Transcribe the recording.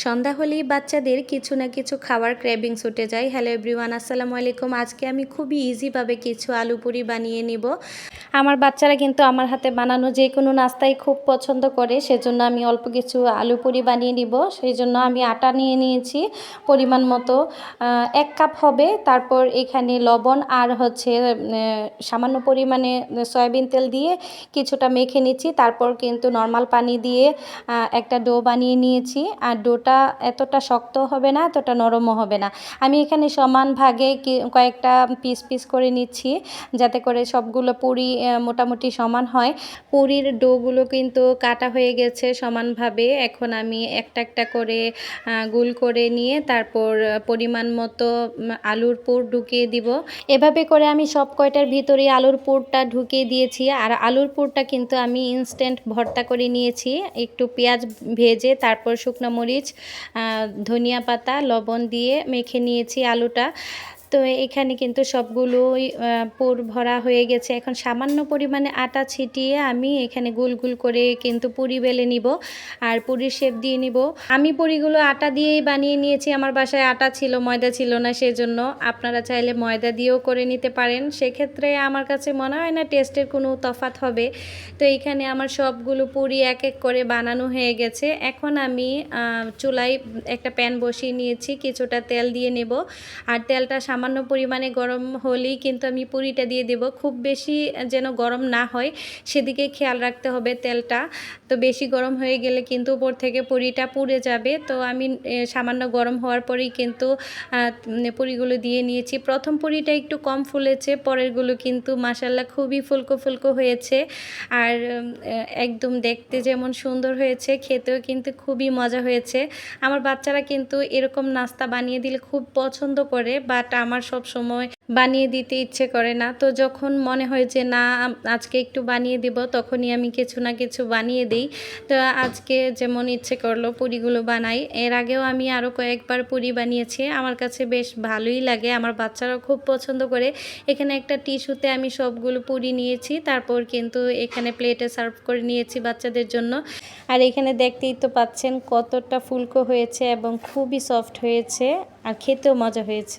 সন্ধ্যা হলেই বাচ্চাদের কিছু না কিছু খাবার ক্রেভিংস উঠে যায়। হ্যালো এভরিওয়ান আসসালামু আলাইকুম। আজকে আমি খুবই ইজিভাবে কিছু আলু পুরি বানিয়ে নিব। আমার বাচ্চারা কিন্তু আমার হাতে বানানো যে কোনো নাস্তাই খুব পছন্দ করে, সেজন্য আমি অল্প কিছু আলু পুরি বানিয়ে নিব। সেই জন্য আমি আটা নিয়ে নিয়েছি পরিমাণ মতো। এক কাপ হবে। তারপর এখানে লবণ আর হচ্ছে সামান্য পরিমাণে সয়াবিন তেল দিয়ে কিছুটা মেখে নিচ্ছি। তারপর কিন্তু নর্মাল পানি দিয়ে একটা ডো বানিয়ে নিয়েছি। আর ডোটা এতটা শক্ত হবে না, এতটা নরমও হবে না। আমি এখানে সমান ভাগে কয়েকটা পিস পিস করে নিচ্ছি, যাতে করে সবগুলো পুরি মোটামুটি সমান হয়। পুরির ডোগুলো কিন্তু কাটা হয়ে গেছে সমানভাবে। এখন আমি একটা একটা করে গোল করে নিয়ে তারপর পরিমাণ মতো আলুর পুর ঢুকিয়ে দিব। এভাবে করে আমি সব কয়টার ভিতরে আলুর পুরটা ঢুকিয়ে দিয়েছি। আর আলুর পুরটা কিন্তু আমি ইনস্ট্যান্ট ভর্তা করে নিয়েছি। একটু পেঁয়াজ ভেজে, তারপর শুকনো মরিচ ধনিয়া পাতা লবণ দিয়ে মেখে নিয়েছি আলুটা। তো এখানে কিন্তু সবগুলোই পুর ভরা হয়ে গেছে। এখন সামান্য পরিমাণে আটা ছিটিয়ে আমি এখানে গুল গুল করে কিন্তু পুরি বেলে নিব আর পুরির শেপ দিয়ে নিব। আমি পুরিগুলো আটা দিয়েই বানিয়ে নিয়েছি। আমার বাসায় আটা ছিল, ময়দা ছিল না সেজন্য। আপনারা চাইলে ময়দা দিয়েও করে নিতে পারেন। সেক্ষেত্রে আমার কাছে মনে হয় না টেস্টের কোনো তফাৎ হবে। তো এইখানে আমার সবগুলো পুরি এক এক করে বানানো হয়ে গেছে। এখন আমি চুলায় একটা প্যান বসিয়ে নিয়েছি। কিছুটা তেল দিয়ে নেব। আর তেলটা সামান্য পরিমাণে গরম হলেই কিন্তু আমি পুরিটা দিয়ে দেব। খুব বেশি যেন গরম না হয় সেদিকে খেয়াল রাখতে হবে তেলটা। তো বেশি গরম হয়ে গেলে কিন্তু উপর থেকে পুরিটা পুড়ে যাবে। তো আমি সামান্য গরম হওয়ার পরেই কিন্তু আহ, পুরিগুলো দিয়ে নিয়েছি। প্রথম পুরিটা একটু কম ফুলেছে পরেরগুলো কিন্তু মাসাল্লাহ খুবই ফুলকো ফুলকো হয়েছে। আর একদম দেখতে যেমন সুন্দর হয়েছে খেতেও কিন্তু খুবই মজা হয়েছে। আমার বাচ্চারা কিন্তু এরকম নাস্তা বানিয়ে দিলে খুব পছন্দ করে বাট আমার সব সময় বানিয়ে দিতে ইচ্ছে করে না। তো যখন মনে হয় যে, না আজকে একটু বানিয়ে দিব, তখনই আমি কিছু না কিছু বানিয়ে দিই। তো আজকে যেমন ইচ্ছে করল পুরিগুলো বানাই। এর আগেও আমি আরও কয়েকবার পুরি বানিয়েছি। আমার কাছে বেশ ভালোই লাগে, আমার বাচ্চারাও খুব পছন্দ করে। এখানে একটা টিস্যুতে আমি সবগুলো পুরি নিয়েছি, তারপর কিন্তু এখানে প্লেটে সার্ভ করে নিয়েছি বাচ্চাদের জন্য। আর এখানে দেখতেই তো পাচ্ছেন কতটা ফুলকো হয়েছে এবং খুবই সফট হয়েছে, আর খেতেও মজা হয়েছে।